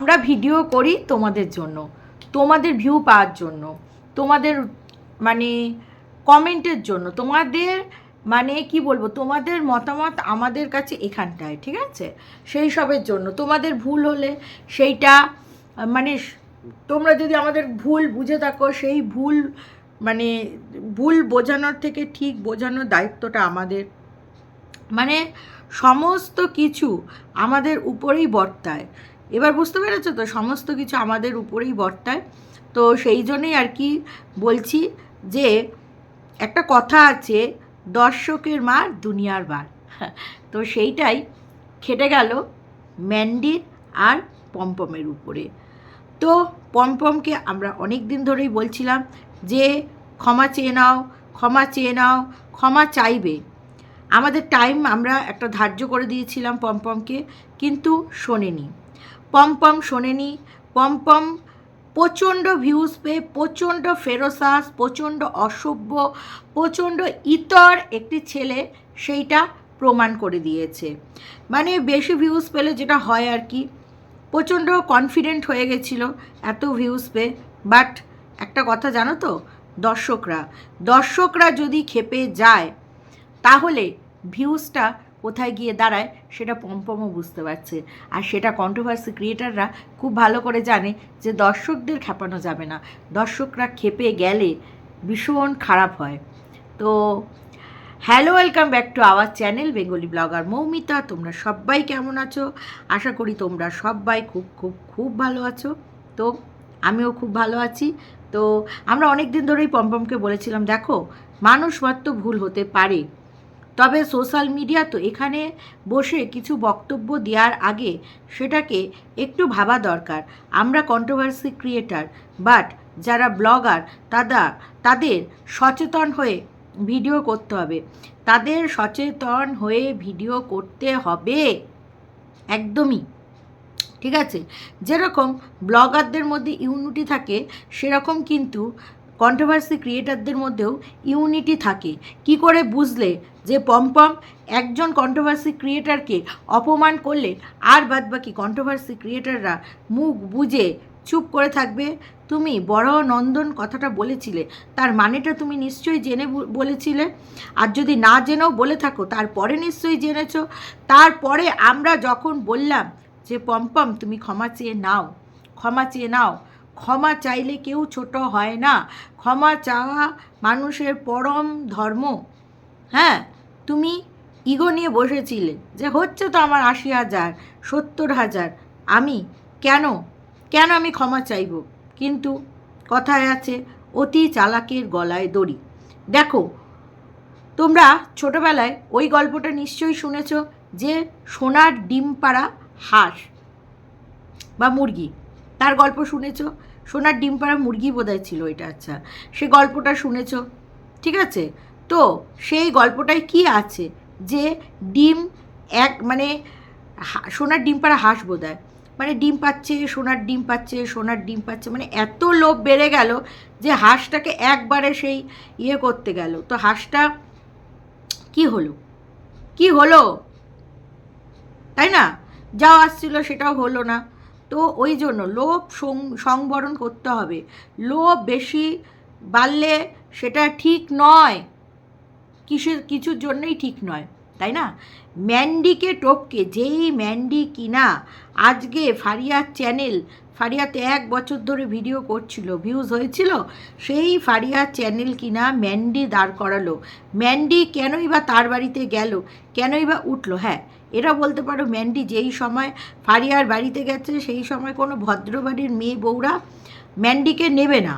আমরা ভিডিও করি তোমাদের জন্য, তোমাদের ভিউ পাওয়ার জন্য, তোমাদের মানে কমেন্টের জন্য, তোমাদের মানে কি বলব, তোমাদের মতামত আমাদের কাছে এখানটায়, ঠিক আছে? সেই সবের জন্য, তোমাদের ভুল হলে সেইটা মানে তোমরা যদি আমাদের ভুল বুঝে থাকো, সেই ভুল মানে ভুল বোঝানোর থেকে ঠিক বোঝানোর দায়িত্বটা আমাদের। মানে সমস্ত কিছু আমাদের উপরেই বর্তায়। এবার বুঝতে পেরেছ তো, সমস্ত কিছু আমাদের উপরেই বর্তায়। তো সেই জন্যই আর কি বলছি যে, একটা কথা আছে, দর্শকের মার দুনিয়ার বার। তো সেইটাই খেটে গেল ম্যান্ডির আর পম্পমের উপরে। তো পম্পমকে আমরা অনেক দিন ধরেই বলছিলাম যে, ক্ষমা চেয়ে নাও, ক্ষমা চেয়ে নাও, ক্ষমা চাইবে। আমাদের টাইম আমরা একটা ধার্য করে দিয়েছিলাম পম্পমকে, কিন্তু শোনেনি। পম্পম শোনেনি পম্পম প্রচণ্ড ভিউজ পেয়ে, প্রচণ্ড ফেরোসাস, প্রচণ্ড অসভ্য, প্রচণ্ড ইতর একটি ছেলে সেইটা প্রমাণ করে দিয়েছে। মানে বেশি ভিউজ পেলে যেটা হয় আর কি, প্রচণ্ড কনফিডেন্ট হয়ে গেছিল এত ভিউজ পেয়ে। বাট একটা কথা জানো তো, দর্শকরা দর্শকরা যদি খেপে যায়, তাহলে ভিউজটা কোথায় গিয়ে দাঁড়ায় সেটা পম্পমও বুঝতে পারছে। আর সেটা কন্ট্রোভার্সি ক্রিয়েটাররা খুব ভালো করে জানে যে দর্শকদের খেপানো যাবে না। দর্শকরা খেপে গেলে ভীষণ খারাপ হয়। তো hello welcome back to our channel Bengali vlogger Moumita তোমরা সবাই কেমন আছো? আশা করি তোমরা সবাই খুব খুব খুব ভালো আছো। তো আমিও খুব ভালো আছি। তো আমরা অনেক দিন ধরেই পম্পমকে বলেছিলাম, দেখো, মানুষ মাত্র ভুল হতে পারে। তবে সোশ্যাল মিডিয়া তো এখানে বসে কিছু বক্তব্য দেওয়ার আগে সেটাকে একটু ভাবা দরকার। আমরা কন্ট্রোভার্সি ক্রিয়েটার বাট যারা ব্লগার তারা তাদের সচেতন হয়ে ভিডিও করতে হবে। তাদের সচেতন হয়ে ভিডিও করতে হবে। একদমই। ঠিক আছে? যেরকম ব্লগারদের মধ্যে ইউনিটি থাকে, সেরকম কিন্তু কন্ট্রোভার্সি ক্রিয়েটারদের মধ্যেও ইউনিটি থাকে। কি করে বুঝলে যে পম্পম একজন কন্ট্রোভার্সি ক্রিয়েটারকে অপমান করলে আর বাদবাকি কন্ট্রোভার্সি ক্রিয়েটাররা মুখ বুজে চুপ করে থাকবে? তুমি বড় নন্দন কথাটা বলেছিলে, তার মানেটা তুমি নিশ্চয়ই জেনে বলেছিলে। আর যদি না জেনেও বলে থাকো, তারপরে নিশ্চয়ই জেনেছো। তারপরে আমরা যখন বললাম যে পম্পম তুমি ক্ষমা চেয়ে নাও, ক্ষমা চেয়ে নাও ক্ষমা চাইলে কেউ ছোট হয় না। ক্ষমা চাওয়া মানুষের পরম ধর্ম। হ্যাঁ তুমি ইগো নিয়ে বসেছিলে যে হচ্ছে তো আমার আশি হাজার, সত্তর হাজার। আমি কেন? কেন আমি ক্ষমা চাইব? কিন্তু কথায় আছে, অতি চালাকের গলায় দড়ি। দেখো, তোমরা ছোটবেলায় ওই গল্পটা নিশ্চয়ই শুনেছ যে সোনার ডিম পাড়া হাঁস বা মুরগি। তার গল্প শুনেছ? সোনার ডিম পাড়া মুরগি বোধহয় ছিল এটা আচ্ছা। সে গল্পটা শুনেছ? ঠিক আছে? তো সেই গল্পটায় কি আছে? যে ডিম এক মানে সোনার ডিম পাড়া হাঁস বোধহয়। মানে ডিম পাচ্ছে, সোনার ডিম পাচ্ছে, সোনার ডিম পাচ্ছে। মানে এত লোভ বেড়ে গেল যে হাঁসটাকে একবারে সেই ইয়ে করতে গেল। তো হাঁসটা কি হলো? কি হলো? তাই না? যা আসছিল, সেটাও হলো না। তো ওই জন্য লোভ সংবরণ করতে হবে। লোভ বেশি বাড়লে সেটা ঠিক নয়। কিসের, কিছুর জন্যই ঠিক নয়, তাই না? ম্যান্ডিকে টপকে, যেই ম্যান্ডি কিনা, আজকে ফারিয়ার চ্যানেল ফারিয়াতে এক বছর ধরে ভিডিও করছিল ভিউজ হয়েছিল, সেই ফারিয়ার চ্যানেল কিনা ম্যান্ডি দাঁড় করালো। ম্যান্ডি কেনই বা তার বাড়িতে গেল? কেনই বা উঠল? হ্যাঁ এরা বলতে পারো ম্যান্ডি যেই সময় ফারিয়ার বাড়িতে গেছে, সেই সময় কোনো ভদ্রবাড়ির মেয়ে বউরা ম্যান্ডিকে নেবে না।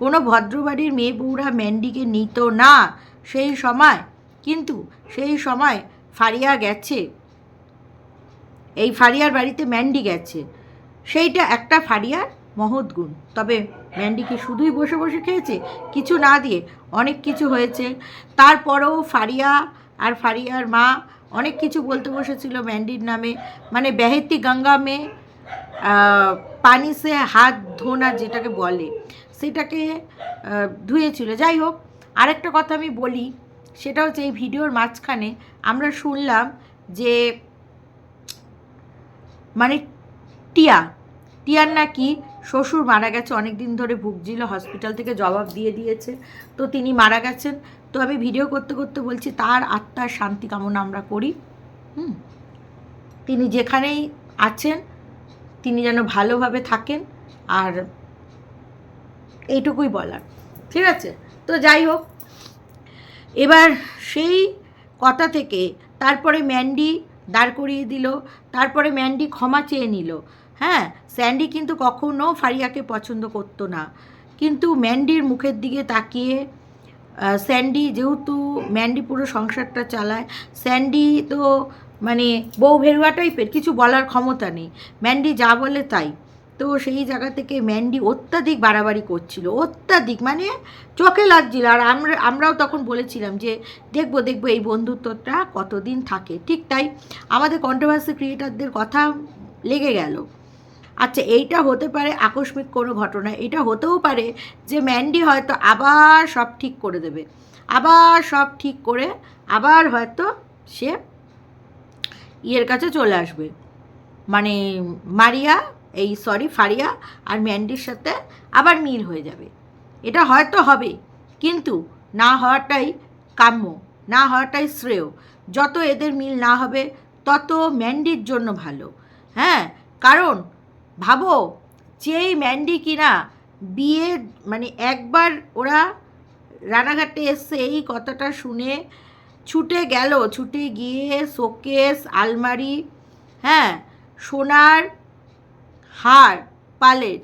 কোনো ভদ্রবাড়ির মেয়ে বউরা ম্যান্ডিকে নিত না সেই সময়। কিন্তু সেই সময় ফারিয়া গেছে। এই ফারিয়ার বাড়িতে ম্যান্ডি গেছে। সেইটা একটা ফারিয়ার মহৎ গুণ। তবে ম্যান্ডি কি শুধুই বসে বসে খেয়েছে? কিছু না দিয়ে অনেক কিছু হয়েছে। তারপরেও ফারিয়া আর ফারিয়ার মা অনেক কিছু বলতে বসেছিল ম্যান্ডির নামে। মানে বেহেতি গঙ্গা মে পানি সে হাত ধোনা যেটাকে বলে, সেটাকে ধুয়েছিল। যাই হোক, আরেকটা কথা আমি বলি, সেটা হচ্ছে এই ভিডিওর মাঝখানে আমরা শুনলাম যে মানে টিয়া। টিয়ার নাকি শ্বশুর মারা গেছে অনেক দিন ধরে ভুগছিল হসপিটাল থেকে জবাব দিয়ে দিয়েছে। তো তিনি মারা গেছেন। তো আমি ভিডিও করতে করতে বলছি, তার আত্মার শান্তি কামনা আমরা করি। হুম। তিনি যেখানেই আছেন, তিনি যেন ভালোভাবে থাকেন, আর এইটুকুই বলার। ঠিক আছে? তো যাই হোক, এবার সেই কথা থেকে তারপরে ম্যান্ডি দাঁড় করিয়ে দিল, তারপরে ম্যান্ডি ক্ষমা চেয়ে নিল। হ্যাঁ স্যান্ডি কিন্তু কখনো ফারিয়াকে পছন্দ করতো না। কিন্তু ম্যান্ডির মুখের দিকে তাকিয়ে স্যান্ডি যেহেতু ম্যান্ডি পুরো সংসারটা চালায়, স্যান্ডি তো মানে বউ ভেরুয়া টাইপের, কিছু বলার ক্ষমতা নেই। ম্যান্ডি যা বলে তাই। তো সেই জায়গা থেকে ম্যান্ডি অত্যাধিক বাড়াবাড়ি করছিল, অত্যাধিক মানে চোখে লাগছিল। আর আমরা, আমরাও তখন বলেছিলাম যে, দেখব দেখব এই বন্ধুত্বটা কতদিন থাকে। ঠিক তাই আমাদের কন্ট্রোভার্সি ক্রিয়েটারদের কথা লেগে গেল। আচ্ছা এইটা হতে পারে আকস্মিক কোনো ঘটনা। এটা হতেও পারে যে ম্যান্ডি হয়তো আবার সব ঠিক করে দেবে। আবার সব ঠিক করে আবার হয়তো সে ইয়ের কাছে চলে আসবে। মানে মারিয়া, এই সরি, ফারিয়া আর ম্যান্ডির সাথে আবার মিল হয়ে যাবে। এটা হয়তো হবে, কিন্তু না হওয়াটাই কাম্য, না হওয়াটাই শ্রেয়। যত এদের মিল না হবে, তত ম্যান্ডির জন্য ভালো। হ্যাঁ কারণ ভাবো যেই ম্যান্ডি কিনা বিয়ে মানে একবার ওরা রানাঘাটে এসছে এই কথাটা শুনে ছুটে গেল। ছুটে গিয়ে শোকেস, আলমারি হ্যাঁ সোনার হার, পালের,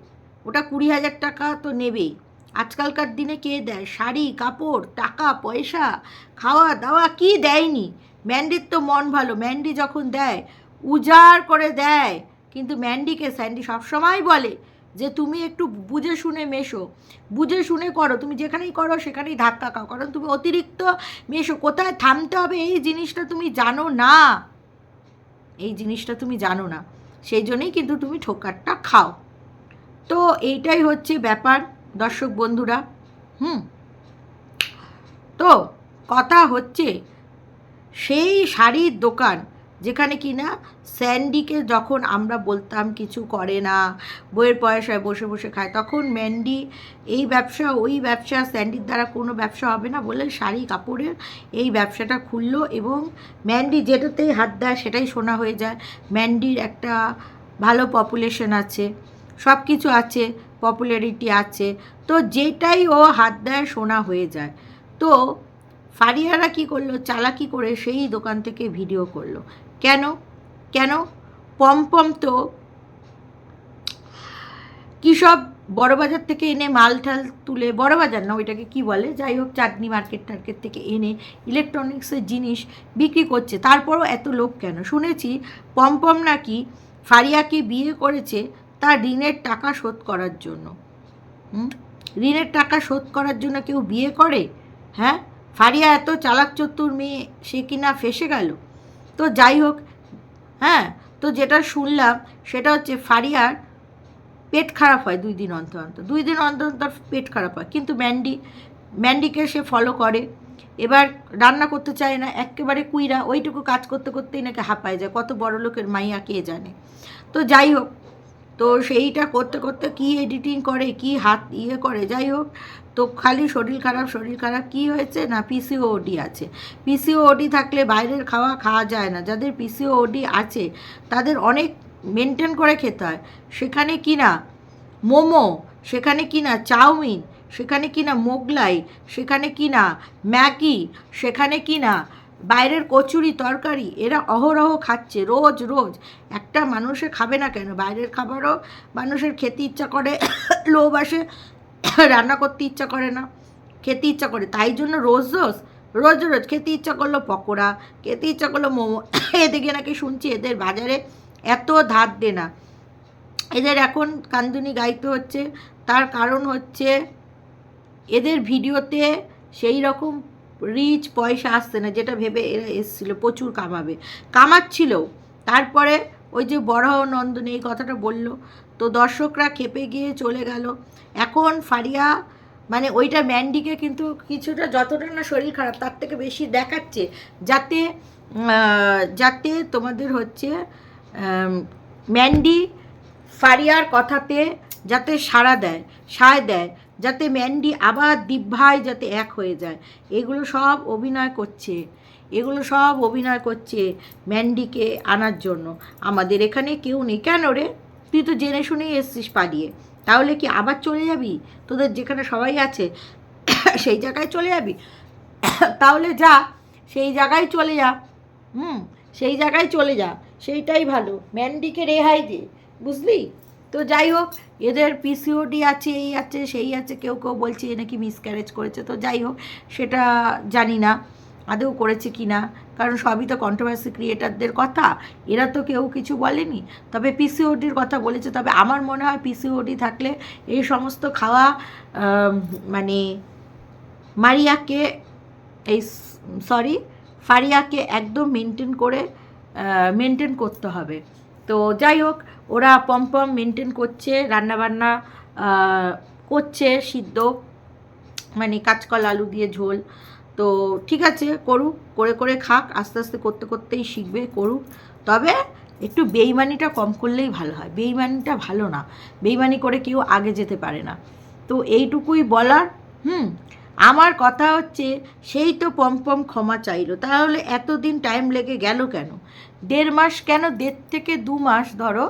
ওটা কুড়ি হাজার টাকা তো নেবেই। আজকালকার দিনে কে দেয়? শাড়ি, কাপড়, টাকা, পয়সা, খাওয়া দাওয়া কি দেয়নি? ম্যান্ডির তো মন ভালো। ম্যান্ডি যখন দেয়, উজাড় করে দেয়। কিন্তু ম্যান্ডিকে স্যান্ডি সবসময় বলে যে তুমি একটু বুঝে শুনে মেশো। বুঝে শুনে করো। তুমি যেখানেই করো, সেখানেই ধাক্কা খাও। কারণ তুমি অতিরিক্ত মেশো। কোথায় থামতে হবে এই জিনিসটা তুমি জানো না। এই জিনিসটা তুমি জানো না। সেই জন্যেই কিন্তু তুমি ঠোকারটা খাও। তো এইটাই হচ্ছে ব্যাপার, দর্শক বন্ধুরা। হুম। তো কথা হচ্ছে, সেই শাড়ির দোকান যেখানে কিনা স্যান্ডিকে যখন আমরা বলতাম কিছু করে না, বইয়ের পয়সায় বসে বসে খায়, তখন ম্যান্ডি এই ব্যবসা, ওই ব্যবসা স্যান্ডির দ্বারা কোনো ব্যবসা হবে না বলে শাড়ি কাপড়ের এই ব্যবসাটা খুললো এবং ম্যান্ডি যেটাতেই হাত দেয় সেটাই শোনা হয়ে যায়। ম্যান্ডির একটা ভালো পপুলেশন আছে সব কিছু আছে, পপুলারিটি আছে, তো যেটাই ও হাত দেয় শোনা হয়ে যায়। তো ফারিয়ারা কি করল, চালাকি করে সেই দোকান থেকে ভিডিও করল। কেন? কেন? পমপম তো কী সব বড়বাজার থেকে এনে মাল ঠাল তুলে বড়বাজার না ওইটাকে কি বলে? যাই হোক, চাটনি মার্কেট টার্কেট থেকে এনে ইলেকট্রনিক্সের জিনিস বিক্রি করছে। তারপরও এত লোক কেন? শুনেছি পমপম নাকি ফারিয়াকে বিয়ে করেছে তার ঋণের টাকা শোধ করার জন্য। ঋণের টাকা শোধ করার জন্য কেউ বিয়ে করে? হ্যাঁ? ফারিয়া এত চালাক চতুর মেয়ে, সে কিনা ফেসে গেল? তো যাই হোক হ্যাঁ তো যেটা শুনলাম সেটা হচ্ছে ফারিয়ার পেট খারাপ হয় দুই দিন অন্তর অন্তর। দুই দিন অন্তর অন্তর পেট খারাপ হয়। কিন্তু ম্যান্ডি, ম্যান্ডিকে সে ফলো করে। এবার রান্না করতে চায় না, একেবারে কুইরা, ওইটুকু কাজ করতে করতেই নাকি হাঁপায় যায়। কত বড় লোকের মাইয়া কে জানে। তো যাই হোক তো সেইটা করতে করতে কি এডিটিং করে, কি হাত ইয়ে করে? যাই হোক, তো খালি শরীর খারাপ শরীর খারাপ, কি হয়েছে? না পিসিওডি আছে। পিসিওডি থাকলে বাইরের খাওয়া খাওয়া যায় না। যাদের পিসিওডি আছে, তাদের অনেক মেনটেন করে খেতে হয়। সেখানে কি না? মোমো, সেখানে কি না? চাউমিন, সেখানে কি না? মোগলাই, সেখানে কি না? ম্যাগি, সেখানে কি না? বাইরের কচুরি, তরকারি, এরা অহরহ খাচ্ছে রোজ রোজ। একটা মানুষে খাবে না কেন? বাইরের খাবারও মানুষের খেতে ইচ্ছা করে, লোভ আসে, রান্না করতে ইচ্ছা করে না, খেতে ইচ্ছা করে। তাই জন্য রোজ রোজ রোজ রোজ খেতে ইচ্ছা করল পকোড়া, খেতে ইচ্ছা করল মোমো। এদিকে নাকি শুনছি এদের বাজারে এত ধার দেনা। এদের এখন কান্দুনি গাইতে হচ্ছে, তার কারণ হচ্ছে এদের ভিডিওতে সেই রকম রিচ পয়সা আসছে না, যেটা ভেবে এরা এসেছিল, প্রচুর কামাবে। কামাচ্ছিল তারপরে ওই যে বড় নন্দন এই কথাটা বলল, তো দর্শকরা খেপে গিয়ে চলে গেল। এখন ফারিয়া মানে ওইটা ম্যান্ডিকে কিন্তু কিছুটা যতটা না শরীর খারাপ, তার থেকে বেশি দেখাচ্ছে, যাতে যাতে তোমাদের হচ্ছে ম্যান্ডি ফারিয়ার কথাতে যাতে সাড়া দেয়, সায় দেয়। যাতে ম্যান্ডি আবার দিব্যায় যাতে এক হয়ে যায়। এগুলো সব অভিনয় করছে। এগুলো সব অভিনয় করছে ম্যান্ডিকে আনার জন্য। আমাদের এখানে কেউ নেই। কেন রে? তুই তো জেনে শুনেই এসছিস পালিয়ে। তাহলে কি আবার চলে যাবি? তোদের যেখানে সবাই আছে, সেই জায়গায় চলে যাবি? তাহলে যা, সেই জায়গায় চলে যা। হুম, সেই জায়গায় চলে যা। সেইটাই ভালো। ম্যান্ডিকে রেহাই দে। বুঝলি? তো যাই হোক, এদের পিসিওডি আছে, এই আছে, সেই আছে, কেউ কেউ বলছে এ নাকি মিসক্যারেজ করেছে, তো যাই হোক, সেটা জানি না, আদৌ করেছে কি না, কারণ সবই তো কন্ট্রোভার্সি ক্রিয়েটারদের কথা, এরা তো কেউ কিছু বলেনি, তবে পিসিওডির কথা বলেছে, তবে আমার মনে হয় পিসিওডি থাকলে এই সমস্ত খাওয়া মানে মারিয়াকে, এই সরি ফারিয়াকে একদম মেনটেন করে মেনটেন করতে হবে, তো যাই হোক ওরা পম পম মেনটেন করছে, রান্নাবান্না করছে, সিদ্ধ মানে কাঁচকলা, আলু দিয়ে ঝোল। তো ঠিক আছে, করুক, করে করে খাক, আস্তে আস্তে করতে করতেই শিখবে, করুক। তবে একটু বেইমানিটা কম করলেই ভালো হয়। বেইমানিটা ভালো না। বেইমানি করে কেউ আগে যেতে পারে না। তো এইটুকুই বলার, হুম? আমার কথা হচ্ছে, সেই তো পমপম ক্ষমা চাইলো। তাহলে এতদিন টাইম লেগে গেল কেন? দেড় মাস কেন? দেড় থেকে দু মাস ধরো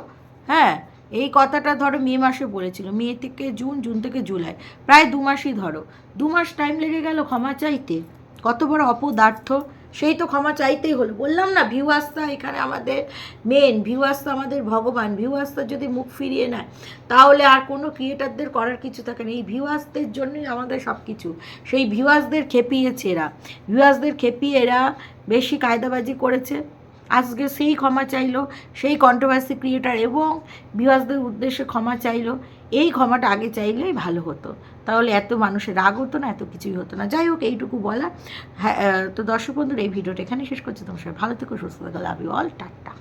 হ্যাঁ এই কথাটা ধরো মে মাসে বলেছিল। মে থেকে জুন জুন থেকে জুলাই। প্রায় দু মাসই ধরো। দু মাস টাইম লেগে গেল ক্ষমা চাইতে। কত বড় অপদার্থ। সেই তো ক্ষমা চাইতেই হলো। বললাম না, ভিউ আস্থা এখানে আমাদের মেন ভিউ আস্থা আমাদের ভগবান। ভিউ আস্থা যদি মুখ ফিরিয়ে নেয়, তাহলে আর কোনো ক্রিয়েটারদের করার কিছু থাকে না। এই ভিউয়ার্সদের জন্যই আমাদের সব কিছু সেই ভিউয়ার্সদের খেপিয়েছে এরা। ভিউয়ার্সদের খেপিয়ে এরা বেশি কায়দাবাজি করেছে। আজকে সেই ক্ষমা চাইলো, সেই কন্ট্রোভার্সি ক্রিয়েটার এবং বিভাসদের উদ্দেশ্যে ক্ষমা চাইলো, এই ক্ষমাটা আগে চাইলেই ভালো হতো। তাহলে এত মানুষের রাগ হতো না, এত কিছুই হতো না। যাই হোক, এইটুকু বলা হ্যাঁ তো দর্শক বন্ধুর, এই ভিডিওটা এখানে শেষ করছি। তোমার সবাই ভালো থেকো, সুস্থ থাকো লাভ ইউ অল টাটা।